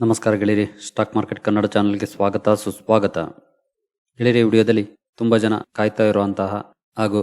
ನಮಸ್ಕಾರ ಗೆಳೆಯರಿ, stock market Kannada ಚಾನಲ್ಗೆ ಸ್ವಾಗತ, ಸುಸ್ವಾಗತ. ಗೆಳೆಯರಿ ವಿಡಿಯೋದಲ್ಲಿ ತುಂಬಾ ಜನ ಕಾಯ್ತಾ ಇರುವಂತಹ ಹಾಗೂ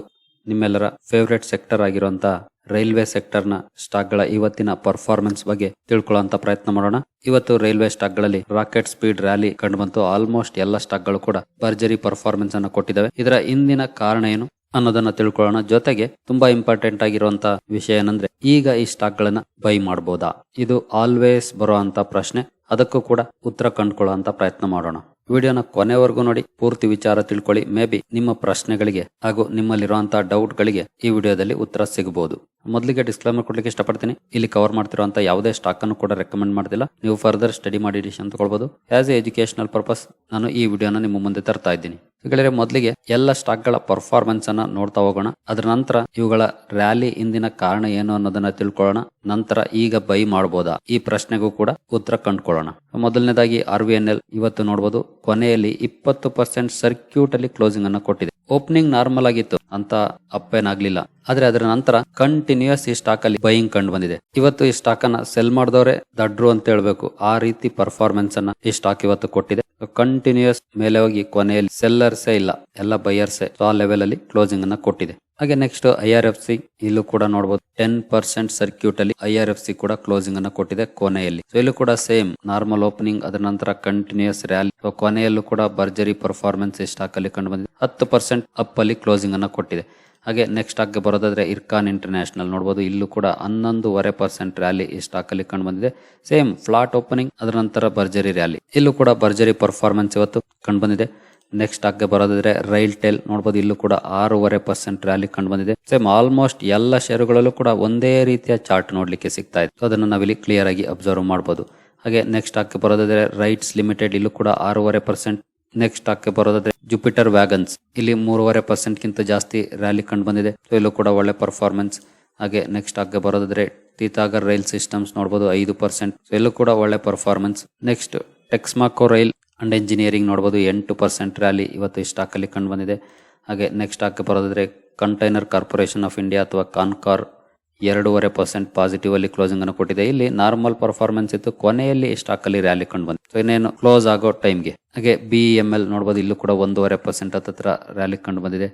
ನಿಮ್ಮೆಲ್ಲರ ಫೇವರೆಟ್ ಸೆಕ್ಟರ್ ಆಗಿರುವಂತಹ ರೈಲ್ವೆ ಸೆಕ್ಟರ್ನ ಸ್ಟಾಕ್ಗಳ ಇವತ್ತಿನ ಪರ್ಫಾರ್ಮೆನ್ಸ್ ಬಗ್ಗೆ ತಿಳ್ಕೊಳ್ಳುವಂತ ಪ್ರಯತ್ನ ಮಾಡೋಣ. ಇವತ್ತು ರೈಲ್ವೆ ಸ್ಟಾಕ್ಗಳಲ್ಲಿ ರಾಕೆಟ್ ಸ್ಪೀಡ್ ರ್ಯಾಲಿ ಕಂಡುಬಂತು ಆಲ್ಮೋಸ್ಟ್ ಎಲ್ಲ ಸ್ಟಾಕ್ಗಳು ಕೂಡ ಭರ್ಜರಿ ಪರ್ಫಾರ್ಮೆನ್ಸ್ ಅನ್ನು ಕೊಟ್ಟಿದ್ದಾವೆ. ಇದರ ಹಿಂದಿನ ಕಾರಣ ಏನು ಅನ್ನೋದನ್ನ ತಿಳ್ಕೊಳ್ಳೋಣ. ಜೊತೆಗೆ ತುಂಬಾ ಇಂಪಾರ್ಟೆಂಟ್ ಆಗಿರುವಂತ ವಿಷಯ ಏನಂದ್ರೆ ಈಗ ಈ ಸ್ಟಾಕ್ ಗಳನ್ನ ಬೈ ಮಾಡಬಹುದಾ ಇದು ಆಲ್ವೇಸ್ ಬರುವಂತ ಪ್ರಶ್ನೆ. ಅದಕ್ಕೂ ಕೂಡ ಉತ್ತರ ಕಂಡುಕೊಳ್ಳುವಂತ ಪ್ರಯತ್ನ ಮಾಡೋಣ. ವಿಡಿಯೋನ ಕೊನೆವರೆಗೂ ನೋಡಿ, ಪೂರ್ತಿ ವಿಚಾರ ತಿಳ್ಕೊಳ್ಳಿ. ಮೇ ಬಿ ನಿಮ್ಮ ಪ್ರಶ್ನೆಗಳಿಗೆ ಹಾಗೂ ನಿಮ್ಮಲ್ಲಿರುವಂತಹ ಡೌಟ್ ಗಳಿಗೆ ಈ ವಿಡಿಯೋದಲ್ಲಿ ಉತ್ತರ ಸಿಗಬಹುದು. ಮೊದಲಿಗೆ ಡಿಸ್ಕ್ಲೈಮರ್ ಕೊಡ್ಲಿಕ್ಕೆ ಇಷ್ಟಪಡ್ತೀನಿ. ಇಲ್ಲಿ ಕವರ್ ಮಾಡ್ತಿರುವಂತ ಯಾವುದೇ ಸ್ಟಾಕ್ ಅನ್ನು ಕೂಡ ರೆಕಮೆಂಡ್ ಮಾಡಿಲ್ಲ ನೀವು ಫರ್ದರ್ ಸ್ಟಡಿ ಮಾಡಿ ಡಿಸಿಷನ್ ತಗೊಳ್ಬಹುದು ಆಸ್ ಎ ಎಜುಕೇಶನಲ್ ಪರ್ಪಸ್ ನಾನು ಈ ವಿಡಿಯೋನ ನಿಮ್ಮ ಮುಂದೆ ತರ್ತಾ ಇದ್ದೀನಿ. ಗೆಳೆಯರೆ, ಮೊದಲಿಗೆ ಎಲ್ಲ ಸ್ಟಾಕ್ಗಳ ಪರ್ಫಾರ್ಮೆನ್ಸ್ ಅನ್ನ ನೋಡ್ತಾ ಹೋಗೋಣ. ಅದರ ನಂತರ ಇವುಗಳ ರ್ಯಾಲಿ ಹಿಂದಿನ ಕಾರಣ ಏನು ಅನ್ನೋದನ್ನ ತಿಳ್ಕೊಳ್ಳೋಣ. ನಂತರ ಈಗ ಬೈ ಮಾಡಬಹುದಾ ಈ ಪ್ರಶ್ನೆಗೂ ಕೂಡ ಉತ್ತರ ಕಂಡುಕೊಳ್ಳೋಣ. ಮೊದಲನೇದಾಗಿ ಆರ್ ಎಲ್ ಇವತ್ತು ನೋಡಬಹುದು ಕೊನೆಯಲ್ಲಿ ಇಪ್ಪತ್ತು ಪರ್ಸೆಂಟ್ ಸರ್ಕ್ಯೂಟ್ ಅಲ್ಲಿ ಕ್ಲೋಸಿಂಗ್ ಅನ್ನ ಕೊಟ್ಟಿದೆ. ಓಪನಿಂಗ್ ನಾರ್ಮಲ್ ಆಗಿತ್ತು. ಅಂತ ಅಪ್ಪೇನಾಗ್ಲಿಲ್ಲ. ಆದ್ರೆ ಅದರ ನಂತರ ಕಂಟಿನ್ಯೂಸ್ ಈ ಸ್ಟಾಕ್ ಅಲ್ಲಿ ಬೈಯಿಂಗ್ ಕಂಡು ಬಂದಿದೆ. ಇವತ್ತು ಈ ಸ್ಟಾಕ್ ಅನ್ನ ಸೆಲ್ ಮಾಡಿದವರೇ ದಡ್ರು ಅಂತ ಹೇಳ್ಬೇಕು. ಆ ರೀತಿ ಪರ್ಫಾರ್ಮೆನ್ಸ್ ಅನ್ನ ಈ ಸ್ಟಾಕ್ ಇವತ್ತು ಕೊಟ್ಟಿದೆ. ಕಂಟಿನ್ಯೂಸ್ ಮೇಲೆ ಹೋಗಿ ಕೊನೆಯಲ್ಲಿ ಸೆಲ್ಲರ್ಸೇ ಇಲ್ಲ. ಎಲ್ಲ ಬೈಯರ್ಸೇ ಆ ಲೆವೆಲ್ ಅಲ್ಲಿ ಕ್ಲೋಸಿಂಗ್ ಅನ್ನ ಕೊಟ್ಟಿದೆ. ಹಾಗೆ next I R F C ಇಲ್ಲೂ ಕೂಡ ನೋಡಬಹುದು ಟೆನ್ ಪರ್ಸೆಂಟ್ ಸರ್ಕ್ಯೂಟ್ ಅಲ್ಲಿ ಐ ಆರ್ ಎಫ್ ಸಿ ಕೂಡ ಕ್ಲೋಸಿಂಗ್ ಅನ್ನ ಕೊಟ್ಟಿದೆ ಕೊನೆಯಲ್ಲಿ. ಸೊ ಇಲ್ಲೂ ಕೂಡ ಸೇಮ್ ನಾರ್ಮಲ್ ಓಪನಿಂಗ್ ಅದರ ನಂತರ ಕಂಟಿನ್ಯೂಸ್ ರ್ಯಾಲಿ ಕೊನೆಯಲ್ಲೂ ಕೂಡ ಭರ್ಜರಿ ಪರ್ಫಾರ್ಮೆನ್ಸ್ ಸ್ಟಾಕ್ ಅಲ್ಲಿ ಕಂಡು ಬಂದಿದೆ? ಹತ್ತು ಪರ್ಸೆಂಟ್ ಅಪ್ ಅಲ್ಲಿ ಕ್ಲೋಸಿಂಗ್ ಅನ್ನ ಕೊಟ್ಟಿದೆ. ಹಾಗೆ ನೆಕ್ಸ್ಟ್ ಆಗಿ ಬರೋದಾದ್ರೆ ಇರ್ಕಾನ್ ಇಂಟರ್ನ್ಯಾಷನಲ್ ನೋಡಬಹುದು ಇಲ್ಲೂ ಕೂಡ ಹನ್ನೊಂದೂವರೆ ಪರ್ಸೆಂಟ್ ರ್ಯಾಲಿ ಈ ಸ್ಟಾಕ್ ಅಲ್ಲಿ ಕಂಡು ಬಂದಿದೆ. ಸೇಮ್ ಫ್ಲಾಟ್ ಓಪನಿಂಗ್ ಅದರ ನಂತರ ಭರ್ಜರಿ ರ್ಯಾಲಿ ಇಲ್ಲೂ ಕೂಡ ಭರ್ಜರಿ ಪರ್ಫಾರ್ಮೆನ್ಸ್ ಇವತ್ತು ಕಂಡು ಬಂದಿದೆ. ನೆಕ್ಸ್ಟ್ ಹಾಗೆ ಬರೋದಾದ್ರೆ ರೈಲ್ ಟೆಲ್ ನೋಡಬಹುದು ಇಲ್ಲೂ ಕೂಡ ಆರೂವರೆ ಪರ್ಸೆಂಟ್ ರ್ಯಾಲಿ ಕಂಡು ಬಂದಿದೆ. ಸೇಮ್ ಆಲ್ಮೋಸ್ಟ್ ಎಲ್ಲ ಶೇರುಗಳಲ್ಲೂ ಕೂಡ ಒಂದೇ ರೀತಿಯ ಚಾರ್ಟ್ ನೋಡ್ಲಿಕ್ಕೆ ಸಿಗ್ತಾ ಇದೆ. ಅದನ್ನು ಅದನ್ನ ನಾವಿಲ್ಲಿ ಕ್ಲಿಯರ್ ಆಗಿ ಅಬ್ಸರ್ವ್ ಮಾಡಬಹುದು ಹಾಗೆ ನೆಕ್ಸ್ಟ್ ಹಾಕಿ ಬರೋದಾದ್ರೆ ರೈಟ್ಸ್ ಲಿಮಿಟೆಡ್ ಇಲ್ಲೂ ಕೂಡ ಆರೂವರೆ ಪರ್ಸೆಂಟ್ ನೆಕ್ಸ್ಟ್ ಹಾಕಿ ಬರೋದಾದ್ರೆ ಜುಪಿಟರ್ ವ್ಯಾಗನ್ಸ್ ಇಲ್ಲಿ ಮೂರುವರೆ ಪರ್ಸೆಂಟ್ ಗಿಂತ ಜಾಸ್ತಿ ರ್ಯಾಲಿ ಕಂಡು ಬಂದಿದೆ. ಸೊ ಇಲ್ಲೂ ಕೂಡ ಒಳ್ಳೆ ಪರ್ಫಾರ್ಮೆನ್ಸ್ ಹಾಗೆ ನೆಕ್ಸ್ಟ್ ಆಗ್ಗೆ ಬರೋದಾದ್ರೆ ತೀತಾಗರ್ ರೈಲ್ ಸಿಸ್ಟಮ್ಸ್ ನೋಡಬಹುದು ಐದು ಪರ್ಸೆಂಟ್ ಇಲ್ಲೂ ಕೂಡ ಒಳ್ಳೆ performance next Texmaco rail and engineering ನೋಡ್ಬೋದು, ಎಂಟು ಪರ್ಸೆಂಟ್ ರ್ಯಾಲಿ ಇವತ್ತು ಈ ಸ್ಟಾಕಲ್ಲಿ ಕಂಡು ಬಂದಿದೆ. ಹಾಗೆ ನೆಕ್ಸ್ಟ್ ಸ್ಟಾಕ್ಗೆ ಬರೋದಾದರೆ ಕಂಟೈನರ್ ಕಾರ್ಪೊರೇಷನ್ ಆಫ್ ಇಂಡಿಯಾ ಅಥವಾ ಕಾನ್ಕಾರ್ ಎರಡೂವರೆ ಪರ್ಸೆಂಟ್ ಪಾಸಿಟಿವ್ ಅಲ್ಲಿ ಕ್ಲೋಸಿಂಗ್ ಅನ್ನು ಕೊಟ್ಟಿದೆ. ಇಲ್ಲಿ ನಾರ್ಮಲ್ ಪರ್ಫಾರ್ಮೆನ್ಸ್ ಇತ್ತು. ಕೊನೆಯಲ್ಲಿ ಸ್ಟಾಕ್ ಅಲ್ಲಿ ರ್ಯಾಲಿ ಕಂಡು ಬಂದಿದೆ. ಸೊ ಇನ್ನೇನು ಕ್ಲೋಸ್ ಆಗೋ ಟೈಮ್ಗೆ ಹಾಗೆ ಬಿ ಎಂ ಎಲ್ ನೋಡಬಹುದು ಇಲ್ಲೂ ಕೂಡ ಒಂದೂವರೆ ಪರ್ಸೆಂಟ್ ಹತ್ತಿರ ರ್ಯಾಲಿ ಕಂಡು ಬಂದಿದೆ.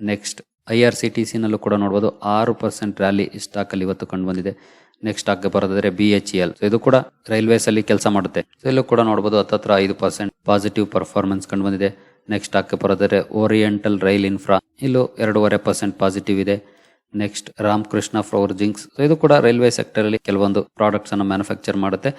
Next I R C T ಸಿನಲ್ಲೂ ಕೂಡ ನೋಡಬಹುದು ಆರು ಪರ್ಸೆಂಟ್ ರ್ಯಾಲಿ ಸ್ಟಾಕ್ ಅಲ್ಲಿ ಇವತ್ತು ಕಂಡು ಬಂದಿದೆ. ನೆಕ್ಸ್ಟ್ ಆಗ ಬರೋದಾದ್ರೆ ಬಿ ಎಚ್ ಎಲ್ ಇದು ಕೂಡ ರೈಲ್ವೇಸ್ ಅಲ್ಲಿ ಕೆಲಸ ಮಾಡುತ್ತೆ. ಇಲ್ಲೂ ಕೂಡ ನೋಡಬಹುದು ಹತ್ತತ್ರ ಐದು ಪರ್ಸೆಂಟ್ ಪಾಸಿಟಿವ್ ಪರ್ಫಾರ್ಮೆನ್ಸ್ ಕಂಡು ಬಂದಿದೆ. ನೆಕ್ಸ್ಟ್ ಆಗ ಬರೋದಾದ್ರೆ ಓರಿಯೆಂಟಲ್ ರೈಲ್ ಇನ್ಫ್ರಾ ಇಲ್ಲೂ ಎರಡೂವರೆ ಪರ್ಸೆಂಟ್ ಪಾಸಿಟಿವ್ ಇದೆ. ನೆಕ್ಸ್ಟ್ ರಾಮಕೃಷ್ಣ ಫ್ಲೋರ್ಜಿಂಗ್ಸ್ ಇದು ಕೂಡ ರೈಲ್ವೆ ಸೆಕ್ಟರ್ ಅಲ್ಲಿ ಕೆಲವೊಂದು ಪ್ರಾಡಕ್ಟ್ಸ್ ಅನ್ನು ಮ್ಯಾನುಫ್ಯಾಕ್ಚರ್ ಮಾಡುತ್ತೆ.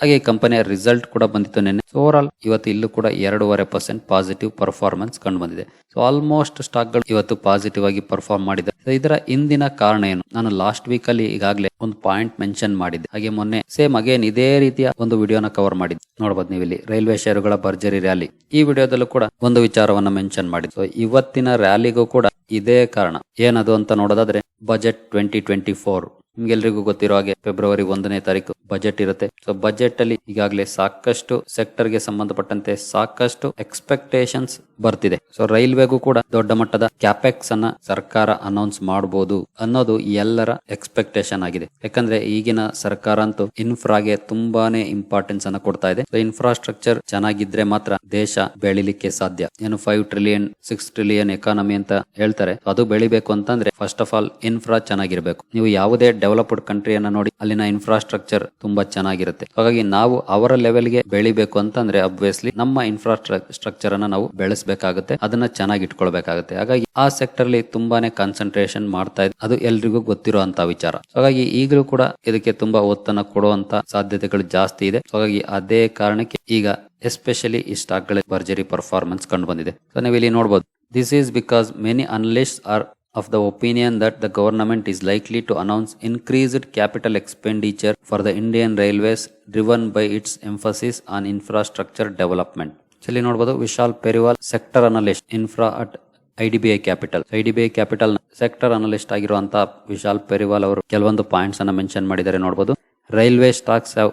ಹಾಗೆ ಕಂಪನಿಯ ರಿಸಲ್ಟ್ ಕೂಡ ಬಂದಿತ್ತು ನಿನ್ನೆ. ಓವರ್ ಆಲ್ ಇವತ್ತು ಇಲ್ಲೂ ಕೂಡ ಎರಡೂವರೆ ಪರ್ಸೆಂಟ್ ಪಾಸಿಟಿವ್ ಪರ್ಫಾರ್ಮೆನ್ಸ್ ಕಂಡು ಬಂದಿದೆ. ಸೊ ಆಲ್ಮೋಸ್ಟ್ ಸ್ಟಾಕ್ಗಳು ಇವತ್ತು ಪಾಸಿಟಿವ್ ಆಗಿ ಪರ್ಫಾರ್ಮ್ ಮಾಡಿದೆ. ಇದರ ಹಿಂದಿನ ಕಾರಣ ಏನು? ನಾನು ಲಾಸ್ಟ್ ವೀಕ್ ಅಲ್ಲಿ ಈಗಾಗಲೇ ಒಂದು ಪಾಯಿಂಟ್ ಮೆನ್ಷನ್ ಮಾಡಿದ್ದೆ. ಹಾಗೆ ಮೊನ್ನೆ ಸೇಮ್ ಅಗೇನ್ ಇದೇ ರೀತಿಯ ಒಂದು ವಿಡಿಯೋನ ಕವರ್ ಮಾಡಿದ್ದೆ. ನೋಡಬಹುದು ನೀವು ಇಲ್ಲಿ ರೈಲ್ವೆ ಷೇರುಗಳ ಭರ್ಜರಿ ರ್ಯಾಲಿ ಈ ವಿಡಿಯೋದಲ್ಲೂ ಕೂಡ ಒಂದು ವಿಚಾರವನ್ನ ಮೆನ್ಷನ್ ಮಾಡಿದ್ದು. ಸೊ ಇವತ್ತಿನ ರ್ಯಾಲಿಗೂ ಕೂಡ ಇದೇ ಕಾರಣ. ಏನದು ಅಂತ ನೋಡೋದಾದ್ರೆ ಬಜೆಟ್ ಟ್ವೆಂಟಿ ಟ್ವೆಂಟಿ ಫೋರ್ ನಿಮ್ಗೆಲ್ರಿಗೂ ಗೊತ್ತಿರೋ ಹಾಗೆ ಫೆಬ್ರವರಿ ಒಂದನೇ ತಾರೀಕು ಬಜೆಟ್ ಇರುತ್ತೆ. ಸೊ ಬಜೆಟ್ ಅಲ್ಲಿ ಈಗಾಗಲೇ ಸಾಕಷ್ಟು ಸೆಕ್ಟರ್ಗೆ ಸಂಬಂಧಪಟ್ಟಂತೆ ಸಾಕಷ್ಟು ಎಕ್ಸ್ಪೆಕ್ಟೇಷನ್ಸ್ ಬರ್ತಿದೆ. ಸೊ ರೈಲ್ವೆಗೂ ಕೂಡ ದೊಡ್ಡ ಮಟ್ಟದ ಕ್ಯಾಪೆಕ್ಸ್ ಅನ್ನ ಸರ್ಕಾರ ಅನೌನ್ಸ್ ಮಾಡಬಹುದು ಅನ್ನೋದು ಎಲ್ಲರ ಎಕ್ಸ್ಪೆಕ್ಟೇಷನ್ ಆಗಿದೆ. ಯಾಕಂದ್ರೆ ಈಗಿನ ಸರ್ಕಾರ ಅಂತೂ ಇನ್ಫ್ರಾಗೆ ತುಂಬಾನೇ ಇಂಪಾರ್ಟೆನ್ಸ್ ಅನ್ನ ಕೊಡ್ತಾ ಇದೆ. ಸೊ ಇನ್ಫ್ರಾಸ್ಟ್ರಕ್ಚರ್ ಚೆನ್ನಾಗಿದ್ರೆ ಮಾತ್ರ ದೇಶ ಬೆಳಿಲಿಕ್ಕೆ ಸಾಧ್ಯ. ಏನು five trillion six trillion economy ಅಂತ ಹೇಳ್ತಾರೆ. ಅದು ಬೆಳಿಬೇಕು ಅಂತಂದ್ರೆ ಫಸ್ಟ್ ಆಫ್ ಆಲ್ ಇನ್ಫ್ರಾ ಚೆನ್ನಾಗಿರ್ಬೇಕು. ನೀವು ಯಾವುದೇ ಡೆವಲಪ್ಡ್ ಕಂಟ್ರಿಯನ್ನ ನೋಡಿ ಅಲ್ಲಿನ ಇನ್ಫ್ರಾಸ್ಟ್ರಕ್ಚರ್ ತುಂಬಾ ಚೆನ್ನಾಗಿರುತ್ತೆ. ಹಾಗಾಗಿ ನಾವು ಅವರ ಲೆವೆಲ್ಗೆ ಬೆಳಿಬೇಕು ಅಂತಂದ್ರೆ ಅಬ್ವಿಯಸ್ಲಿ ನಮ್ಮ ಇನ್ಫ್ರಾಸ್ಟ್ರಕ್ಚರ್ ಅನ್ನ ನಾವು ಬೆಳೆಸಬೇಕಾಗುತ್ತೆ, ಅದನ್ನ ಚೆನ್ನಾಗಿ ಇಟ್ಕೊಳ್ಬೇಕಾಗುತ್ತೆ. ಹಾಗಾಗಿ ಆ ಸೆಕ್ಟರ್ ಅಲ್ಲಿ ತುಂಬಾನೇ ಕಾನ್ಸಂಟ್ರೇಷನ್ ಮಾಡ್ತಾ ಇದೆ, ಅದು ಎಲ್ರಿಗೂ ಗೊತ್ತಿರುವಂತ ವಿಚಾರ. ಹಾಗಾಗಿ ಈಗಲೂ ಕೂಡ ಇದಕ್ಕೆ ತುಂಬಾ ಒತ್ತನ್ನ ಕೊಡುವಂತ ಸಾಧ್ಯತೆಗಳು ಜಾಸ್ತಿ ಇದೆ. ಹಾಗಾಗಿ ಅದೇ ಕಾರಣಕ್ಕೆ ಈಗ ಎಸ್ಪೆಷಲಿ ಈ ಸ್ಟಾಕ್ಗಳ ಭರ್ಜರಿ ಪರ್ಫಾರ್ಮೆನ್ಸ್ ಕಂಡು ಬಂದಿದೆ. ಸೊ ನೀವು ಇಲ್ಲಿ ನೋಡಬಹುದು this is because many analyst are of the opinion that the government is likely to announce increased capital expenditure for the Indian railways, driven by its emphasis on infrastructure development. ಇಲ್ಲಿ ನೋಡಬಹುದು Vishal Periwal sector analyst infra at capital IDBI capital sector analyst ಆಗಿರುವಂತಹ ವಿಶಾಲ್ ಪೆರಿವಾಲ್ ಅವರು ಕೆಲವೊಂದು points ಅನ್ನ mention ಮಾಡಿದ್ದಾರೆ ನೋಡಬಹುದು railway stocks have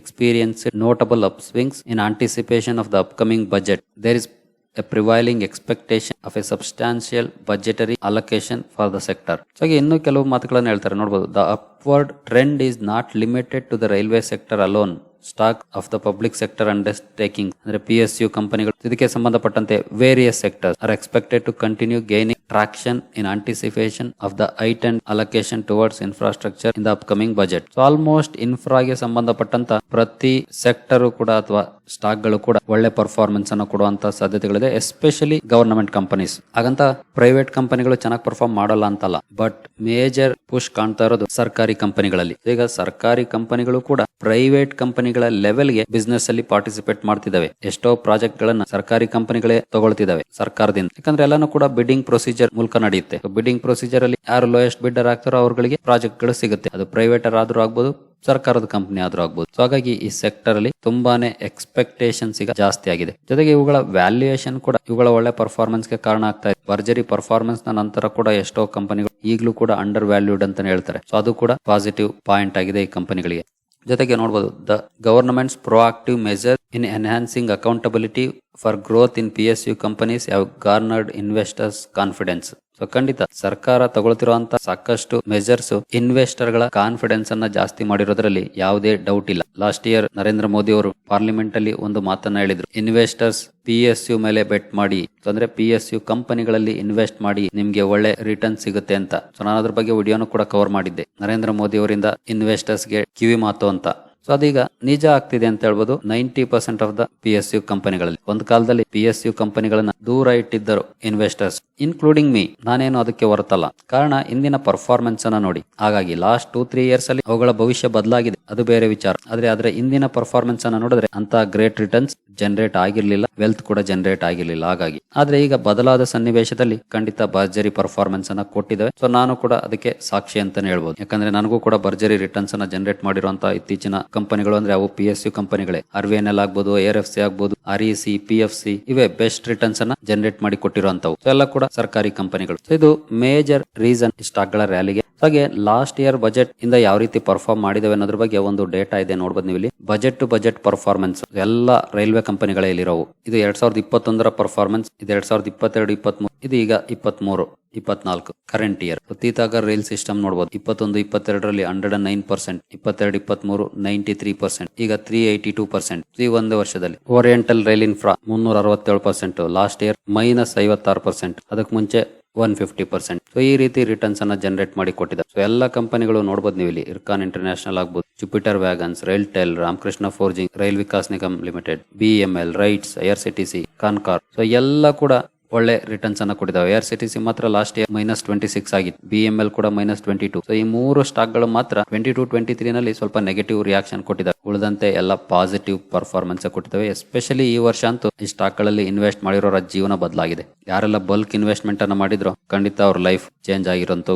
experience notable upswings in anticipation of the upcoming budget there is a prevailing expectation of a substantial budgetary allocation for the sector. ಹಾಗೆ ಇನ್ನೂ ಕೆಲವು ಮಾತುಗಳನ್ನು ಹೇಳ್ತಾರೆ ನೋಡಬಹುದು the upward trend is not limited to the railway sector alone stock of the public sector undertaking ಅಂದ್ರೆ P S U ಕಂಪನಿಗಳು ಇದಕ್ಕೆ ಸಂಬಂಧಪಟ್ಟಂತೆ various sectors are expected to continue gaining traction in anticipation of the aid and allocation towards infrastructure in the upcoming budget so almost ಇನ್ಫ್ರಾಗೆ ಸಂಬಂಧಪಟ್ಟಂತ ಪ್ರತಿ sector ಕೂಡ ಅಥವಾ ಸ್ಟಾಕ್ಗಳು ಕೂಡ ಒಳ್ಳೆ ಪರ್ಫಾರ್ಮೆನ್ಸ್ ಅನ್ನು ಕೊಡುವಂತ ಸಾಧ್ಯತೆಗಳಿದೆ ಎಸ್ಪೆಷಲಿ ಗವರ್ನಮೆಂಟ್ ಕಂಪನೀಸ್ ಹಾಗಂತ ಪ್ರೈವೇಟ್ ಕಂಪನಿಗಳು ಚೆನ್ನಾಗಿ ಪರ್ಫಾರ್ಮ್ ಮಾಡಲ್ಲ ಅಂತಲ್ಲ ಬಟ್ ಮೇಜರ್ ಪುಷ್ ಕಾಣ್ತಾ ಇರೋದು ಸರ್ಕಾರಿ ಕಂಪನಿಗಳಲ್ಲಿ ಈಗ ಸರ್ಕಾರಿ ಕಂಪನಿಗಳು ಕೂಡ ಪ್ರೈವೇಟ್ ಕಂಪನಿಗಳ ಲೆವೆಲ್ಗೆ ಬಿಸ್ನೆಸ್ ಅಲ್ಲಿ ಪಾರ್ಟಿಸಿಪೇಟ್ ಮಾಡ್ತಿದ್ದಾವೆ. ಎಷ್ಟೋ ಪ್ರಾಜೆಕ್ಟ್ ಗಳನ್ನ ಸರ್ಕಾರಿ ಕಂಪನಿಗಳೇ ತಗೊಳ್ತಿದ್ದಾವೆ ಸರ್ಕಾರದಿಂದ. ಯಾಕಂದ್ರೆ ಎಲ್ಲಾನು ಕೂಡ ಬಿಡ್ಡಿಂಗ್ ಪ್ರೊಸೀಜರ್ ಮೂಲಕ ನಡೆಯುತ್ತೆ. ಬಿಡ್ಡಿಂಗ್ ಪ್ರೊಸೀಜರ್ ಅಲ್ಲಿ ಯಾರು ಲೋಯೆಸ್ಟ್ ಬಿಡ್ಡರ್ ಆಗ್ತಾರೋ ಅವ್ರಿಗೆ ಪ್ರಾಜೆಕ್ಟ್ಗಳು ಸಿಗುತ್ತೆ. ಅದು ಪ್ರೈವೇಟ್ ಆದ್ರೂ ಆಗ್ಬೋದು, ಸರ್ಕಾರದ ಕಂಪನಿ ಆದ್ರೂ ಆಗ್ಬೋದು. ಸೊ ಹಾಗಾಗಿ ಈ ಸೆಕ್ಟರ್ ಅಲ್ಲಿ ತುಂಬಾನೇ ಎಕ್ಸ್ಪೆಕ್ಟೇಷನ್ಸ್ ಈಗ ಜಾಸ್ತಿ ಆಗಿದೆ. ಜೊತೆಗೆ ಇವುಗಳ ವ್ಯಾಲ್ಯೂಯೇಷನ್ ಕೂಡ ಇವುಗಳ ಒಳ್ಳೆ ಪರ್ಫಾರ್ಮೆನ್ಸ್ಗೆ ಕಾರಣ ಆಗ್ತಾ ಇದೆ. ಭರ್ಜರಿ ಪರ್ಫಾರ್ಮೆನ್ಸ್ನ ನಂತರ ಕೂಡ ಎಷ್ಟೋ ಕಂಪನಿಗಳು ಈಗಲೂ ಕೂಡ ಅಂಡರ್ ವ್ಯಾಲ್ಯೂಡ್ ಅಂತಾನೆ ಹೇಳ್ತಾರೆ. ಸೊ ಅದು ಕೂಡ ಪಾಸಿಟಿವ್ ಪಾಯಿಂಟ್ ಆಗಿದೆ ಈ ಕಂಪನಿಗಳಿಗೆ. ಜೊತೆಗೆ ನೋಡ್ಬೋದು the government's proactive measure in enhancing accountability for growth in P S U companies have garnered investors confidence so ಖಂಡಿತ, ಸರ್ಕಾರ ತಗೊಳ್ತಿರುವಂತ ಸಾಕಷ್ಟು ಮೆಜರ್ಸ್ ಇನ್ವೆಸ್ಟರ್ಗಳ ಕಾನ್ಫಿಡೆನ್ಸ್ ಅನ್ನ ಜಾಸ್ತಿ ಮಾಡಿರೋದ್ರಲ್ಲಿ ಯಾವುದೇ ಡೌಟ್ ಇಲ್ಲ. ಲಾಸ್ಟ್ ಇಯರ್ ನರೇಂದ್ರ ಮೋದಿ ಅವರು ಪಾರ್ಲಿಮೆಂಟ್ ಅಲ್ಲಿ ಒಂದು ಮಾತನ್ನ ಹೇಳಿದ್ರು. ಇನ್ವೆಸ್ಟರ್ಸ್ ಪಿ ಎಸ್ ಯು ಮೇಲೆ ಬೆಟ್ ಮಾಡಿ. ಅಂದ್ರೆ ಪಿ ಎಸ್ ಯು ಕಂಪನಿಗಳಲ್ಲಿ ಇನ್ವೆಸ್ಟ್ ಮಾಡಿ ನಿಮ್ಗೆ ಒಳ್ಳೆ ರಿಟರ್ನ್ ಸಿಗುತ್ತೆ ಅಂತ. ಸೊ ನಾನು ಅದ್ರ ಬಗ್ಗೆ ವಿಡಿಯೋನು ಕೂಡ ಕವರ್ ಮಾಡಿದ್ದೆ. ನರೇಂದ್ರ ಮೋದಿ ಅವರಿಂದ ಇನ್ವೆಸ್ಟರ್ಸ್ಗೆ ಕಿವಿ ಮಾತು ಅಂತ. ಸೊ ಅದೀಗ ನಿಜ ಆಗ್ತಿದೆ ಅಂತ ಹೇಳ್ಬೋದು. Ninety percent of the P S U ಕಂಪನಿಗಳಲ್ಲಿ ಒಂದ್ ಕಾಲದಲ್ಲಿ ಪಿ ಎಸ್ ಯು ಕಂಪನಿಗಳನ್ನ ದೂರ ಇಟ್ಟಿದ್ದರು ಇನ್ವೆಸ್ಟರ್ಸ್ ಇನ್ಕ್ಲೂಡಿಂಗ್ ಮೀ ನಾನೇನು ಅದಕ್ಕೆ ಹೊರತಲ್ಲ. ಕಾರಣ ಇಂದಿನ ಪರ್ಫಾರ್ಮೆನ್ಸ್ ಅನ್ನ ನೋಡಿ. ಹಾಗಾಗಿ ಲಾಸ್ಟ್ ಟೂ ತ್ರೀ ಇಯರ್ಸ್ ಅಲ್ಲಿ ಅವುಗಳ ಭವಿಷ್ಯ ಬದಲಾಗಿದೆ. ಅದು ಬೇರೆ ವಿಚಾರ. ಆದ್ರೆ ಆದ್ರೆ ಇಂದಿನ ಪರ್ಫಾರ್ಮೆನ್ಸ್ ಅನ್ನ ನೋಡಿದ್ರೆ ಅಂತ ಗ್ರೇಟ್ ರಿಟರ್ನ್ಸ್ ಜನರೇಟ್ ಆಗಿರ್ಲಿಲ್ಲ. ವೆಲ್ತ್ ಕೂಡ ಜನರೇಟ್ ಆಗಿರ್ಲಿಲ್ಲ. ಹಾಗಾಗಿ. ಆದ್ರೆ ಈಗ ಬದಲಾದ ಸನ್ನಿವೇಶದಲ್ಲಿ ಖಂಡಿತ ಭರ್ಜರಿ ಪರ್ಫಾರ್ಮೆನ್ಸ್ ಅನ್ನ ಕೊಟ್ಟಿದ್ದಾವೆ. ಸೊ ನಾನು ಕೂಡ ಅದಕ್ಕೆ ಸಾಕ್ಷಿ ಅಂತಾನೆ ಹೇಳ್ಬೋದು. ಯಾಕಂದ್ರೆ ನನಗೂ ಕೂಡ ಭರ್ಜರಿ ರಿಟರ್ನ್ಸ್ ಅನ್ನ ಜನರೇಟ್ ಮಾಡಿರುವಂತ ಇತ್ತೀಚಿನ ಕಂಪನಿಗಳು ಅಂದ್ರೆ ಅವು ಪಿ ಎಸ್ ಯು ಕಂಪನಿಗಳೇ. ಆರ್ ವಿ ಎನ್ ಎಲ್ ಆಗ್ಬೋದು ಎರ್ ಎಫ್ ಸಿ ಆಗ್ಬಹುದು R E C P F C ಇವೇ ಬೆಸ್ಟ್ ರಿಟರ್ನ್ಸ್ ಅನ್ನ ಜನರೇಟ್ ಮಾಡಿ ಕೊಟ್ಟಿರುವಂತವು ಎಲ್ಲ ಕೂಡ ಸರ್ಕಾರಿ ಕಂಪನಿಗಳು. ಇದು ಮೇಜರ್ ರೀಸನ್ ಸ್ಟಾಕ್ಗಳ ರ್ಯಾಲಿಗೆ. ಹಾಗೆ ಲಾಸ್ಟ್ ಇಯರ್ ಬಜೆಟ್ ಇಂದ ಯಾವ ರೀತಿ ಪರ್ಫಾರ್ಮ್ ಮಾಡಿದವೆ ಅನ್ನೋದ್ರ ಬಗ್ಗೆ ಒಂದು ಡೇಟಾ ಇದೆ ನೋಡ್ಬೋದು ನೀವು ಇಲ್ಲಿ. Budget to budget performance. ಎಲ್ಲ ರೈಲ್ವೆ ಕಂಪನಿಗಳೇ ಇಲ್ಲಿರೋವು. ಇದು ಎರಡ್ ಸಾವಿರದ ಇಪ್ಪತ್ತೊಂದರ ಪರ್ಫಾರ್ಮೆನ್ಸ್. ಇದು ಎರಡ್ ಸಾವಿರದ ಇಪ್ಪತ್ತೆರಡು, ಇಪ್ಪತ್ಮೂರು ಇದು ಈಗ ಇಪ್ಪತ್ಮೂರು, ಇಪ್ಪತ್ನಾಲ್ಕು current year Titagarh rail system ನೋಡಬಹುದು ಇಪ್ಪತ್ತೊಂದು, ಇಪ್ಪತ್ತೆರಡರಲ್ಲಿ ಹಂಡ್ರೆಡ್ ಅಂಡ್ ನೈನ್ ಪರ್ಸೆಂಟ್ ಇಪ್ಪತ್ತೆರಡು, ಇಪ್ಪತ್ಮೂರು ನೈಂಟಿ ತ್ರೀ ಪರ್ಸೆಂಟ್ ಈಗ ತ್ರೀ ಏಯ್ಟಿ ಟೂ ಪರ್ಸೆಂಟ್ ಈ ಒಂದು ವರ್ಷದಲ್ಲಿ ಓರಿಯೆಂಟಲ್ ರೈಲ್ ಇನ್ಫ್ರಾ ಮುನ್ನೂರ ಅರವತ್ತೇಳು ಪರ್ಸೆಂಟ್ ಲಾಸ್ಟ್ ಇಯರ್ ಮೈನಸ್ ಐವತ್ತಾರು ಪರ್ಸೆಂಟ್ ಅದಕ್ಕೆ ಮುಂಚೆ ಒನ್ ಫಿಫ್ಟಿ ಪರ್ಸೆಂಟ್ ಸೊ ಈ ರೀತಿ ರಿಟರ್ನ್ಸ್ ಅನ್ನ ಜನರೇಟ್ ಮಾಡಿ ಕೊಟ್ಟಿದ್ದಾರೆ. ಸೊ ಎಲ್ಲ ಕಂಪನಿಗಳು ನೋಡಬಹುದು ನೀವು ಇಲ್ಲಿ. ಇರ್ಕಾನ್ ಇಂಟರ್ನ್ಯಾಷನಲ್ ಆಗ್ಬೋದು Jupiter wagons RailTel Ramakrishna forging rail Vikas Nigam limited BML RITES IR C T C Concor so ಎಲ್ಲ ಕೂಡ ಒಳ್ಳೆ ರಿಟರ್ನ್ಸ್ ಅನ್ನ ಕೊಟ್ಟಿದ್ದಾವೆ ಆರ್ ಸಿ ಟಿ ಸಿ ಮಾತ್ರ last year minus twenty six ಆಗಿತ್ತು. ಬಿ ಎಂ ಎಲ್ ಕೂಡ minus twenty two so ಈ ಮೂರು ಸ್ಟಾಕ್ಗಳು ಮಾತ್ರ ಟ್ವೆಂಟಿ ಟು ಟ್ವೆಂಟಿ ತ್ರೀ ನಲ್ಲಿ ಸ್ವಲ್ಪ ನೆಗೆಟಿವ್ ರಿಯಾಕ್ಷನ್ ಕೊಟ್ಟಿದ್ದಾವೆ ಉಳಿದಂತೆ ಎಲ್ಲ ಪಾಸಿಟಿವ್ ಪರ್ಫಾರ್ಮೆನ್ಸ್ ಕೊಟ್ಟಿದ್ದಾವೆ ಎಸ್ಪೆಷಲಿ ಈ ವರ್ಷ ಅಂತೂ ಈ ಸ್ಟಾಕ್ಗಳಲ್ಲಿ ಇನ್ವೆಸ್ಟ್ ಮಾಡಿರೋರ ಜೀವನ ಬದಲಾಗಿದೆ. ಯಾರೆಲ್ಲ ಬಲ್ಕ್ ಇನ್ವೆಸ್ಟ್ಮೆಂಟ್ ಅನ್ನ ಮಾಡಿದ್ರು ಖಂಡಿತ ಅವ್ರ ಲೈಫ್ ಚೇಂಜ್ ಆಗಿರೋಂತ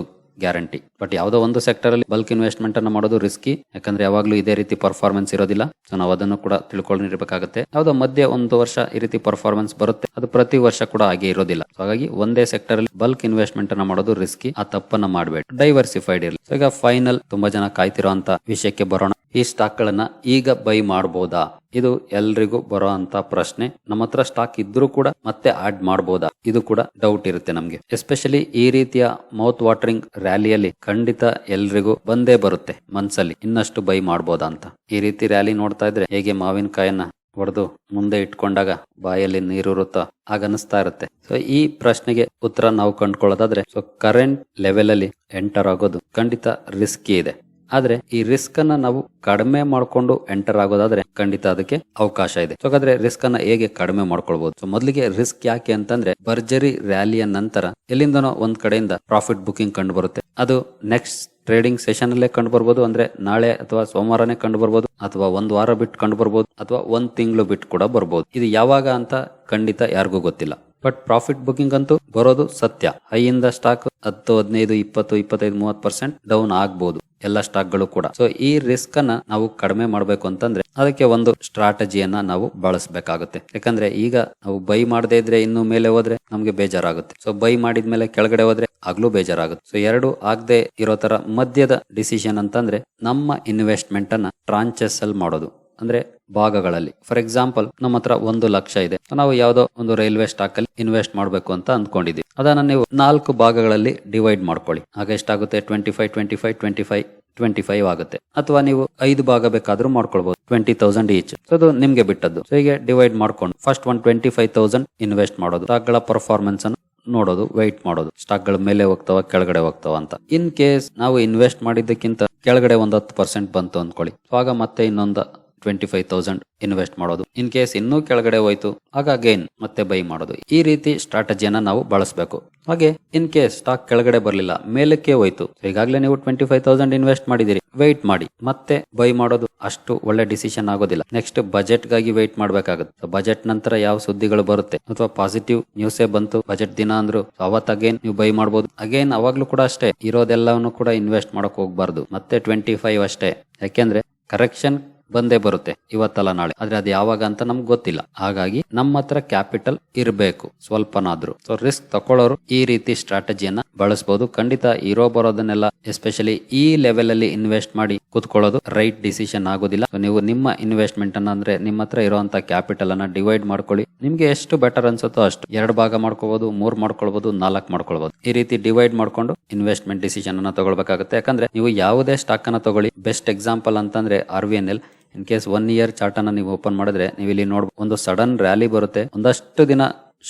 ಗ್ಯಾರಂಟಿ. ಬಟ್ ಯಾವುದೋ ಒಂದು ಸೆಕ್ಟರ್ ಅಲ್ಲಿ ಬಲ್ಕ್ ಇನ್ವೆಸ್ಟ್ಮೆಂಟ್ ಅನ್ನ ಮಾಡೋದು ರಿಸ್ಕಿ ಯಾಕಂದ್ರೆ ಯಾವಾಗಲೂ ಇದೇ ರೀತಿ ಪರ್ಫಾರ್ಮೆನ್ಸ್ ಇರೋದಿಲ್ಲ. ಸೊ ನಾವು ಅದನ್ನು ಕೂಡ ತಿಳ್ಕೊಂಡಿರ್ಬೇಕಾಗುತ್ತೆ ಯಾವುದೋ ಮಧ್ಯೆ ಒಂದು ವರ್ಷ ಈ ರೀತಿ ಪರ್ಫಾರ್ಮೆನ್ಸ್ ಬರುತ್ತೆ. ಅದು ಪ್ರತಿ ವರ್ಷ ಕೂಡ ಹಾಗೆ ಇರೋದಿಲ್ಲ. ಹಾಗಾಗಿ ಒಂದೇ ಸೆಕ್ಟರ್ ಅಲ್ಲಿ ಬಲ್ಕ್ ಇನ್ವೆಸ್ಟ್ಮೆಂಟ್ ಅನ್ನ ಮಾಡೋದು ರಿಸ್ಕಿ ಆ ತಪ್ಪನ್ನ ಮಾಡಬೇಡಿ. ಡೈವರ್ಸಿಫೈಡ್ ಇರಲಿ. ಈಗ ಫೈನಲ್ ತುಂಬಾ ಜನ ಕಾಯ್ತಿರೋಂತ ವಿಷಯಕ್ಕೆ ಬರೋಣ. ಈ ಸ್ಟಾಕ್ ಗಳನ್ನ ಈಗ ಬೈ ಮಾಡಬಹುದಾ ಇದು ಎಲ್ರಿಗೂ ಬರೋ ಅಂತ ಪ್ರಶ್ನೆ. ನಮ್ಮ ಹತ್ರ ಸ್ಟಾಕ್ ಇದ್ರೂ ಕೂಡ ಮತ್ತೆ ಆಡ್ ಮಾಡಬಹುದಾ ಇದು ಕೂಡ ಡೌಟ್ ಇರುತ್ತೆ ನಮ್ಗೆ. ಎಸ್ಪೆಷಲಿ ಈ ರೀತಿಯ ಮೌತ್ ವಾಟರಿಂಗ್ ರ್ಯಾಲಿಯಲ್ಲಿ ಖಂಡಿತ ಎಲ್ರಿಗೂ ಬಂದೇ ಬರುತ್ತೆ ಮನ್ಸಲ್ಲಿ. ಇನ್ನಷ್ಟು ಬೈ ಮಾಡಬಹುದಾ ಅಂತ. ಈ ರೀತಿ ರ್ಯಾಲಿ ನೋಡ್ತಾ ಇದ್ರೆ ಹೇಗೆ ಮಾವಿನಕಾಯನ್ನ ಹೊಡೆದು ಮುಂದೆ ಇಟ್ಕೊಂಡಾಗ ಬಾಯಲ್ಲಿ ನೀರುರುತ್ತೋ ಆಗನಿಸ್ತಾ ಇರುತ್ತೆ. ಸೊ ಈ ಪ್ರಶ್ನೆಗೆ ಉತ್ತರ ನಾವು ಕಂಡುಕೊಳ್ಳೋದಾದ್ರೆ ಸೊ ಕರೆಂಟ್ ಲೆವೆಲ್ ಅಲ್ಲಿ ಎಂಟರ್ ಆಗೋದು ಖಂಡಿತ ರಿಸ್ಕಿ ಇದೆ. ಆದ್ರೆ ಈ ರಿಸ್ಕ್ ಅನ್ನ ನಾವು ಕಡಿಮೆ ಮಾಡ್ಕೊಂಡು ಎಂಟರ್ ಆಗೋದಾದ್ರೆ ಖಂಡಿತ ಅದಕ್ಕೆ ಅವಕಾಶ ಇದೆ. ಸೊ ಹಾಗಾದ್ರೆ ರಿಸ್ಕ್ ಅನ್ನ ಹೇಗೆ ಕಡಿಮೆ ಮಾಡ್ಕೊಳ್ಬಹುದು ಸೊ ಮೊದಲಿಗೆ ರಿಸ್ಕ್ ಯಾಕೆ ಅಂತಂದ್ರೆ ಭರ್ಜರಿ ರ್ಯಾಲಿಯ ನಂತರ ಎಲ್ಲಿಂದನೋ ಒಂದ್ ಕಡೆಯಿಂದ ಪ್ರಾಫಿಟ್ ಬುಕಿಂಗ್ ಕಂಡು ಬರುತ್ತೆ ಅದು ನೆಕ್ಸ್ಟ್ ಟ್ರೇಡಿಂಗ್ ಸೆಷನ್ ಅಲ್ಲೇ ಕಂಡು ಬರ್ಬೋದು ಅಂದ್ರೆ ನಾಳೆ ಅಥವಾ ಸೋಮವಾರನೇ ಕಂಡು ಬರ್ಬೋದು ಅಥವಾ ಒಂದ್ ವಾರ ಬಿಟ್ಟು ಕಂಡು ಬರ್ಬೋದು ಅಥವಾ ಒಂದ್ ತಿಂಗಳು ಬಿಟ್ಟು ಕೂಡ ಬರ್ಬೋದು. ಇದು ಯಾವಾಗ ಅಂತ ಖಂಡಿತ ಯಾರಿಗೂ ಗೊತ್ತಿಲ್ಲ. ಬಟ್ ಪ್ರಾಫಿಟ್ ಬುಕಿಂಗ್ ಅಂತೂ ಬರೋದು ಸತ್ಯ. ಹೈಯಿಂದ ಸ್ಟಾಕ್ ಹತ್ತು, ಹದಿನೈದು, ಇಪ್ಪತ್ತು, ಇಪ್ಪತ್ತೈದು, ಮೂವತ್ತು ಪರ್ಸೆಂಟ್ ಡೌನ್ ಆಗ್ಬಹುದು ಎಲ್ಲ ಸ್ಟಾಕ್ಗಳು ಕೂಡ. ಸೊ ಈ ರಿಸ್ಕ್ ಅನ್ನ ನಾವು ಕಡಿಮೆ ಮಾಡಬೇಕು ಅಂತಂದ್ರೆ ಅದಕ್ಕೆ ಒಂದು ಸ್ಟ್ರಾಟಜಿಯನ್ನ ನಾವು ಬಳಸಬೇಕಾಗುತ್ತೆ. ಯಾಕಂದ್ರೆ ಈಗ ನಾವು ಬೈ ಮಾಡದೇ ಇದ್ರೆ ಇನ್ನು ಮೇಲೆ ಹೋದ್ರೆ ನಮ್ಗೆ ಬೇಜಾರಾಗುತ್ತೆ. ಸೊ ಬೈ ಮಾಡಿದ್ಮೇಲೆ ಕೆಳಗಡೆ ಹೋದ್ರೆ ಆಗ್ಲೂ ಬೇಜಾರಾಗುತ್ತೆ. ಸೊ ಎರಡು ಆಗದೆ ಇರೋ ತರ ಮಧ್ಯದ ಡಿಸಿಷನ್ ಅಂತಂದ್ರೆ ನಮ್ಮ ಇನ್ವೆಸ್ಟ್ಮೆಂಟ್ ಅನ್ನ ಟ್ರಾಂಚಸ್ ಅಲ್ಲಿ ಮಾಡೋದು. ಅಂದ್ರೆ ಭಾಗಗಳಲ್ಲಿ. ಫಾರ್ ಎಕ್ಸಾಂಪಲ್ ನಮ್ಮ ಹತ್ರ ಒಂದು ಲಕ್ಷ ಇದೆ. ನಾವು ಯಾವುದೋ ಒಂದು ರೈಲ್ವೆ ಸ್ಟಾಕ್ ಅಲ್ಲಿ ಇನ್ವೆಸ್ಟ್ ಮಾಡಬೇಕು ಅಂತ ಅಂದ್ಕೊಂಡಿದ್ದೀವಿ. ಅದನ್ನ ನೀವು ನಾಲ್ಕು ಭಾಗಗಳಲ್ಲಿ ಡಿವೈಡ್ ಮಾಡ್ಕೊಳ್ಳಿ. ಆಗ ಎಷ್ಟಾಗುತ್ತೆ? Twenty five twenty five twenty five twenty five ಆಗುತ್ತೆ. ಅಥವಾ ನೀವು ಐದು ಭಾಗ ಬೇಕಾದ್ರೂ ಮಾಡ್ಕೊಳ್ಬಹುದು ಟ್ವೆಂಟಿ ತೌಸಂಡ್ ಈಚ್ ಅದು ನಿಮ್ಗೆ ಬಿಟ್ಟದ್ದು. ಸೊ ಹೀಗೆ ಡಿವೈಡ್ ಮಾಡ್ಕೊಂಡು first one twenty five thousand invest ಮಾಡೋದು ಸ್ಟಾಕ್ಗಳ ಪರ್ಫಾರ್ಮೆನ್ಸ್ ಅನ್ನು ನೋಡೋದು ವೈಟ್ ಮಾಡೋದು. ಸ್ಟಾಕ್ಗಳ ಮೇಲೆ ಹೋಗ್ತಾವ, ಕೆಳಗಡೆ ಹೋಗ್ತಾವ ಅಂತ. ಇನ್ ಕೇಸ್ ನಾವು ಇನ್ವೆಸ್ಟ್ ಮಾಡಿದ್ದಕ್ಕಿಂತ ಕೆಳಗಡೆ ಒಂದ್ ಹತ್ತು ಪರ್ಸೆಂಟ್ ಬಂತು ಅಂದ್ಕೊಳ್ಳಿ. ಆಗ ಮತ್ತೆ ಇನ್ನೊಂದು ಟ್ವೆಂಟಿ ಫೈವ್ ತೌಸಂಡ್ ಇನ್ವೆಸ್ಟ್ ಮಾಡೋದು. ಇನ್ ಕೇಸ್ ಇನ್ನೂ ಕೆಳಗಡೆ ಹೋಯ್ತು ಆಗ ಅಗೈನ್ ಮತ್ತೆ ಬೈ ಮಾಡೋದು. ಈ ರೀತಿ ಸ್ಟ್ರಾಟಜಿಯನ್ನ ನಾವು ಬಳಸಬೇಕು. ಹಾಗೆ ಇನ್ ಕೇಸ್ ಸ್ಟಾಕ್ ಕೆಳಗಡೆ ಬರಲಿಲ್ಲ, ಮೇಲಕ್ಕೆ ಹೋಯ್ತು, ಈಗಾಗಲೇ ನೀವು ಟ್ವೆಂಟಿ ಫೈವ್ ತೌಸಂಡ್ ಇನ್ವೆಸ್ಟ್ ಮಾಡಿದಿರಿ ವೆಯ್ಟ್ ಮಾಡಿ. ಮತ್ತೆ ಬೈ ಮಾಡೋದು ಅಷ್ಟು ಒಳ್ಳೆ ಡಿಸಿಷನ್ ಆಗೋದಿಲ್ಲ. ನೆಕ್ಸ್ಟ್ ಬಜೆಟ್ಗಾಗಿ ವೆಯ್ಟ್ ಮಾಡಬೇಕಾಗುತ್ತೆ ಬಜೆಟ್ ನಂತರ ಯಾವ ಸುದ್ದಿಗಳು ಬರುತ್ತೆ? ಅಥವಾ ಪಾಸಿಟಿವ್ ನ್ಯೂಸೇ ಬಂತು ಬಜೆಟ್ ದಿನ ಅಂದ್ರು ಅವತ್ ಅಗೇನ್ ನೀವು ಬೈ ಮಾಡಬಹುದು ಅಗೇನ್ ಅವಾಗ್ಲೂ ಕೂಡ ಅಷ್ಟೇ, ಇರೋದೆಲ್ಲವನ್ನು ಕೂಡ ಇನ್ವೆಸ್ಟ್ ಮಾಡಕ್ ಹೋಗ್ಬಾರ್ದು. ಮತ್ತೆ ಟ್ವೆಂಟಿ ಫೈವ್ ಅಷ್ಟೇ. ಯಾಕೆಂದ್ರೆ ಕರೆಕ್ಷನ್ ಬಂದೇ ಬರುತ್ತೆ ಇವತ್ತಲ್ಲ ನಾಳೆ. ಆದ್ರೆ ಅದು ಯಾವಾಗ ಅಂತ ನಮ್ಗೆ ಗೊತ್ತಿಲ್ಲ. ಹಾಗಾಗಿ ನಮ್ಮ ಹತ್ರ ಕ್ಯಾಪಿಟಲ್ ಇರಬೇಕು ಸ್ವಲ್ಪನಾದ್ರೂ. ಸೊ ರಿಸ್ಕ್ ತಕೊಳ್ಳೋರು ಈ ರೀತಿ ಸ್ಟ್ರಾಟಜಿಯನ್ನ ಬಳಸಬಹುದು ಖಂಡಿತ ಇರೋ ಬರೋದನ್ನೆಲ್ಲ ಎಸ್ಪೆಷಲಿ ಈ ಲೆವೆಲ್ ಅಲ್ಲಿ ಇನ್ವೆಸ್ಟ್ ಮಾಡಿ ಕುತ್ಕೊಳ್ಳೋದು ರೈಟ್ ಡಿಸಿಷನ್ ಆಗೋದಿಲ್ಲ. ನೀವು ನಿಮ್ಮ ಇನ್ವೆಸ್ಟ್ಮೆಂಟ್ ಅನ್ನ ಅಂದ್ರೆ ನಿಮ್ಮ ಹತ್ರ ಇರುವಂತ ಕ್ಯಾಪಿಟಲ್ ಅನ್ನ ಡಿವೈಡ್ ಮಾಡ್ಕೊಳ್ಳಿ. ನಿಮ್ಗೆ ಎಷ್ಟು ಬೆಟರ್ ಅನ್ಸುತ್ತೋ ಅಷ್ಟು. ಎರಡು ಭಾಗ ಮಾಡ್ಕೋಬಹುದು ಮೂರ್ ಮಾಡ್ಕೊಳ್ಬಹುದು ನಾಲ್ಕು ಮಾಡ್ಕೊಳ್ಬಹುದು ಈ ರೀತಿ ಡಿವೈಡ್ ಮಾಡ್ಕೊಂಡು ಇನ್ವೆಸ್ಟ್ಮೆಂಟ್ ಡಿಸಿಷನ್ ಅನ್ನ ತಗೊಳ್ಬೇಕಾಗುತ್ತೆ. ಯಾಕಂದ್ರೆ ನೀವು ಯಾವುದೇ ಸ್ಟಾಕ್ ಅನ್ನ ತಗೊಳ್ಳಿ. ಬೆಸ್ಟ್ ಎಕ್ಸಾಂಪಲ್ ಅಂತಂದ್ರೆ R V N L in case one year chart ಅನ್ನ ನೀವು ಓಪನ್ ಮಾಡಿದ್ರೆ ನೀವು ಇಲ್ಲಿ ನೋಡಬಹುದು ಒಂದು ಸಡನ್ ರ್ಯಾಲಿ ಬರುತ್ತೆ. ಒಂದಷ್ಟು ದಿನ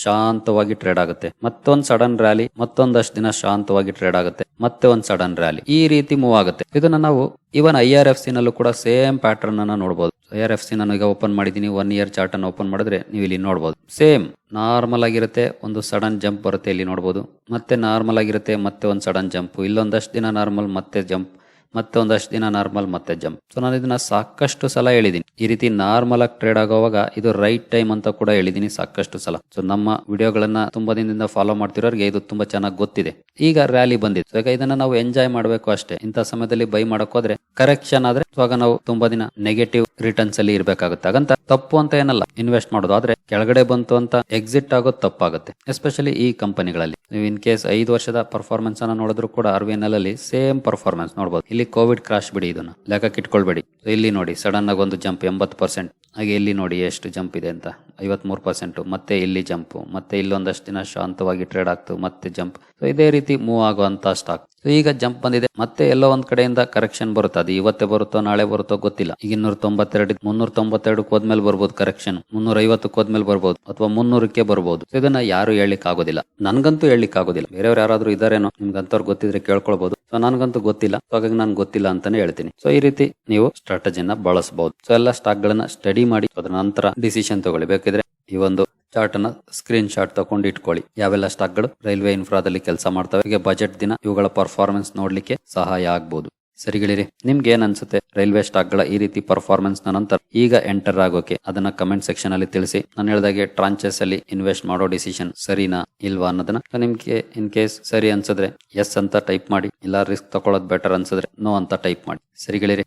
ಶಾಂತವಾಗಿ ಟ್ರೇಡ್ ಆಗುತ್ತೆ. ಮತ್ತೊಂದ್ ಸಡನ್ ರ್ಯಾಲಿ ಮತ್ತೊಂದಷ್ಟು ದಿನ ಶಾಂತವಾಗಿ ಟ್ರೇಡ್ ಆಗುತ್ತೆ. ಮತ್ತೆ ಒಂದ್ ಸಡನ್ ರ್ಯಾಲಿ ಈ ರೀತಿ ಮೂವ್ ಆಗುತ್ತೆ. ಇದನ್ನ ನಾವು even I R F C ನಲ್ಲೂ ಕೂಡ ಸೇಮ್ ಪ್ಯಾಟರ್ನ್ ಅನ್ನ ನೋಡಬಹುದು ಐ ಆರ್ ಎಫ್ ಸಿ ನಾನು ಈಗ ಓಪನ್ ಮಾಡಿದೀನಿ ಒನ್ ಇಯರ್ ಚಾರ್ಟ್ ಅನ್ನು ಓಪನ್ ಮಾಡಿದ್ರೆ ನೀವು ಇಲ್ಲಿ ನೋಡಬಹುದು ಸೇಮ್ ನಾರ್ಮಲ್ ಆಗಿರುತ್ತೆ. ಒಂದು ಸಡನ್ ಜಂಪ್ ಬರುತ್ತೆ ಇಲ್ಲಿ ನೋಡಬಹುದು ಮತ್ತೆ ನಾರ್ಮಲ್ ಆಗಿರುತ್ತೆ. ಮತ್ತೆ ಒಂದು ಸಡನ್ ಜಂಪ್ ಇಲ್ಲೊಂದಷ್ಟು ದಿನ ನಾರ್ಮಲ್ ಮತ್ತೆ ಜಂಪ್ ಮತ್ತೆ ಒಂದಷ್ಟು ದಿನ ನಾರ್ಮಲ್ ಮತ್ತೆ ಜಂಪ್. ಸೊ ನಾನು ಇದನ್ನ ಸಾಕಷ್ಟು ಸಲ ಹೇಳಿದೀನಿ ಈ ರೀತಿ ನಾರ್ಮಲ್ ಆಗಿ ಟ್ರೇಡ್ ಆಗೋವಾಗ ಇದು ರೈಟ್ ಟೈಮ್ ಅಂತ ಕೂಡ ಹೇಳಿದೀನಿ ಸಾಕಷ್ಟು ಸಲ. ಸೊ ನಮ್ಮ ವಿಡಿಯೋಗಳನ್ನ ತುಂಬಾ ದಿನದಿಂದ ಫಾಲೋ ಮಾಡ್ತಿರೋರಿಗೆ ಇದು ತುಂಬಾ ಚೆನ್ನಾಗಿ ಗೊತ್ತಿದೆ. ಈಗ ರ್ಯಾಲಿ ಬಂದಿದೆ. ಸೊ ಈಗ ಇದನ್ನ ನಾವು ಎಂಜಾಯ್ ಮಾಡಬೇಕು ಅಷ್ಟೇ. ಇಂಥ ಸಮಯದಲ್ಲಿ ಬೈ ಮಾಡಕ್ ಹೋದ್ರೆ ಕರೆಕ್ಷನ್ ಆದ್ರೆ ಇವಾಗ ನಾವು ತುಂಬಾ ದಿನ ನೆಗೆಟಿವ್ ರಿಟರ್ನ್ಸ್ ಅಲ್ಲಿ ಇರ್ಬೇಕಾಗುತ್ತೆ. ಹಾಗಂತ ತಪ್ಪು ಅಂತ ಏನಲ್ಲ. ಇನ್ವೆಸ್ಟ್ ಮಾಡೋದು. ಆದ್ರೆ ಕೆಳಗಡೆ ಬಂತು ಅಂತ ಎಕ್ಸಿಟ್ ಆಗೋದು ತಪ್ಪಾಗುತ್ತೆ. ಎಸ್ಪೆಷಲಿ ಈ ಕಂಪನಿಗಳಲ್ಲಿ ನೀವು ಇನ್ ಕೇಸ್ ಐದು ವರ್ಷದ ಪರ್ಫಾರ್ಮೆನ್ಸ್ ಅನ್ನ ನೋಡಿದ್ರು ಕೂಡ ಆರ್ ವಿ ಎನ್ ಎಲ್ ಅಲ್ಲಿ ಸೇಮ್ ಪರ್ಫಾರ್ಮೆನ್ಸ್ ನೋಡಬಹುದು ಇಲ್ಲಿ ಕೋವಿಡ್ ಕ್ರಾಶ್ ಬಿಡಿ ಇದನ್ನ. ಲೆಕ್ಕಕ್ಕೆ ಇಟ್ಕೊಳ್ಬೇಡಿ ಇಲ್ಲಿ ನೋಡಿ ಸಡನ್ ಆಗಿ ಒಂದು ಜಂಪ್ ಎಂಬತ್ತು ಪರ್ಸೆಂಟ್ ಹಾಗೆ ಇಲ್ಲಿ ನೋಡಿ ಎಷ್ಟು ಜಂಪ್ ಇದೆ ಅಂತ. ಐವತ್ಮೂರು ಪರ್ಸೆಂಟ್. ಮತ್ತೆ ಇಲ್ಲಿ ಜಂಪ್. ಮತ್ತೆ ಇಲ್ಲೊಂದಷ್ಟು ದಿನ ಶಾಂತವಾಗಿ ಟ್ರೇಡ್ ಆಗ್ತು. ಮತ್ತೆ ಜಂಪ್. ಸೊ ಇದೇ ರೀತಿ ಮೂವ್ ಆಗುವಂತ ಸ್ಟಾಕ್ ಸೊ ಈಗ ಜಂಪ್ ಬಂದಿದೆ. ಮತ್ತೆ ಎಲ್ಲೋ ಒಂದ್ ಕಡೆಯಿಂದ ಕರೆಕ್ಷನ್ ಬರುತ್ತೆ? ಅದು ಇವತ್ತೇ ಬರುತ್ತೋ, ನಾಳೆ ಬರುತ್ತೋ ಗೊತ್ತಿಲ್ಲ. ಈಗ ಇನ್ನೂರ ತೊಂಬತ್ತೆರಡು ಮುನ್ನೂರ ತೊಂಬತ್ತೆರಡಕ್ಕೆ ಹೋದ್ಮೇಲೆ ಬರ್ಬೋದು ಕರೆಕ್ಷನ್ ಮುನ್ನೂರ ಐವತ್ತಕ್ಕೆ ಹೋದ್ಮೇಲೆ ಬರ್ಬೋದು. ಅಥವಾ ಮುನ್ನೂರಕ್ಕೆ ಬರ್ಬೋದು. ಇದನ್ನ ಯಾರು ಹೇಳಲಿಕ್ಕೆ ಆಗೋದಿಲ್ಲ ನನಗಂತೂ ಹೇಳಲಿಕ್ಕೆ ಆಗೋದಿಲ್ಲ ಬೇರೆಯವ್ರು ಯಾರಾದ್ರೂ ಇದಾರೇನೋ ನಿಮ್ಗಂತವ್ರು ಗೊತ್ತಿದ್ರೆ ಕೇಳ್ಕೊಳ್ಬಹುದು ಸೊ ನನಗಂತೂ ಗೊತ್ತಿಲ್ಲ. ಹಾಗಾಗಿ ನಾನು ಗೊತ್ತಿಲ್ಲ ಅಂತಾನೆ ಹೇಳ್ತೀನಿ. ಸೊ ಈ ರೀತಿ ನೀವು ಸ್ಟ್ರಾಟಜಿನ ಬಳಸಬಹುದು ಸೊ ಎಲ್ಲ ಸ್ಟಾಕ್ ಗಳನ್ನ ಸ್ಟಡಿ ಮಾಡಿ ಅದರ ನಂತರ ಡಿಸಿಷನ್ ತಗೊಳ್ಳಿ. ಬೇಕಿದ್ರೆ ಈ ಒಂದು ಚಾರ್ಟ್ ಅನ್ನ ಸ್ಕ್ರೀನ್ ಶಾಟ್ ತಗೊಂಡು ಇಟ್ಕೊಳ್ಳಿ. ಯಾವೆಲ್ಲ ಸ್ಟಾಕ್ಗಳು ರೈಲ್ವೆ ಇನ್ಫ್ರಾದಲ್ಲಿ ಕೆಲಸ ಮಾಡ್ತವೆ ಬಜೆಟ್ ದಿನ ಇವುಗಳ ಪರ್ಫಾರ್ಮೆನ್ಸ್ ನೋಡ್ಲಿಕ್ಕೆ ಸಹಾಯ ಆಗ್ಬಹುದು ಸರಿಗಳಿರಿ ನಿಮ್ಗೆ ಏನ್ ಅನ್ಸುತ್ತೆ? ರೈಲ್ವೆ ಸ್ಟಾಕ್ಗಳ ಈ ರೀತಿ ಪರ್ಫಾರ್ಮೆನ್ಸ್ನ ನಂತರ ಈಗ ಎಂಟರ್ ಆಗೋಕೆ ಅದನ್ನ ಕಮೆಂಟ್ ಸೆಕ್ಷನ್ ಅಲ್ಲಿ ತಿಳಿಸಿ. ನಾನು ಹೇಳಿದಾಗೆ ಟ್ರಾಂಚಸ್ ಅಲ್ಲಿ ಇನ್ವೆಸ್ಟ್ ಮಾಡೋ ಡಿಸಿಷನ್ ಸರಿನಾ ಇಲ್ವಾ ಅನ್ನೋದನ್ನ ನಿಮ್ಗೆ ಇನ್ ಕೇಸ್ ಸರಿ ಅನ್ಸಿದ್ರೆ ಎಸ್ ಅಂತ ಟೈಪ್ ಮಾಡಿ, ಇಲ್ಲ ರಿಸ್ಕ್ ತಗೊಳ್ಳೋದು ಬೆಟರ್ ಅನ್ಸಿದ್ರೆ ನೋ ಅಂತ ಟೈಪ್ ಮಾಡಿ. ಸರಿಗಳಿರಿ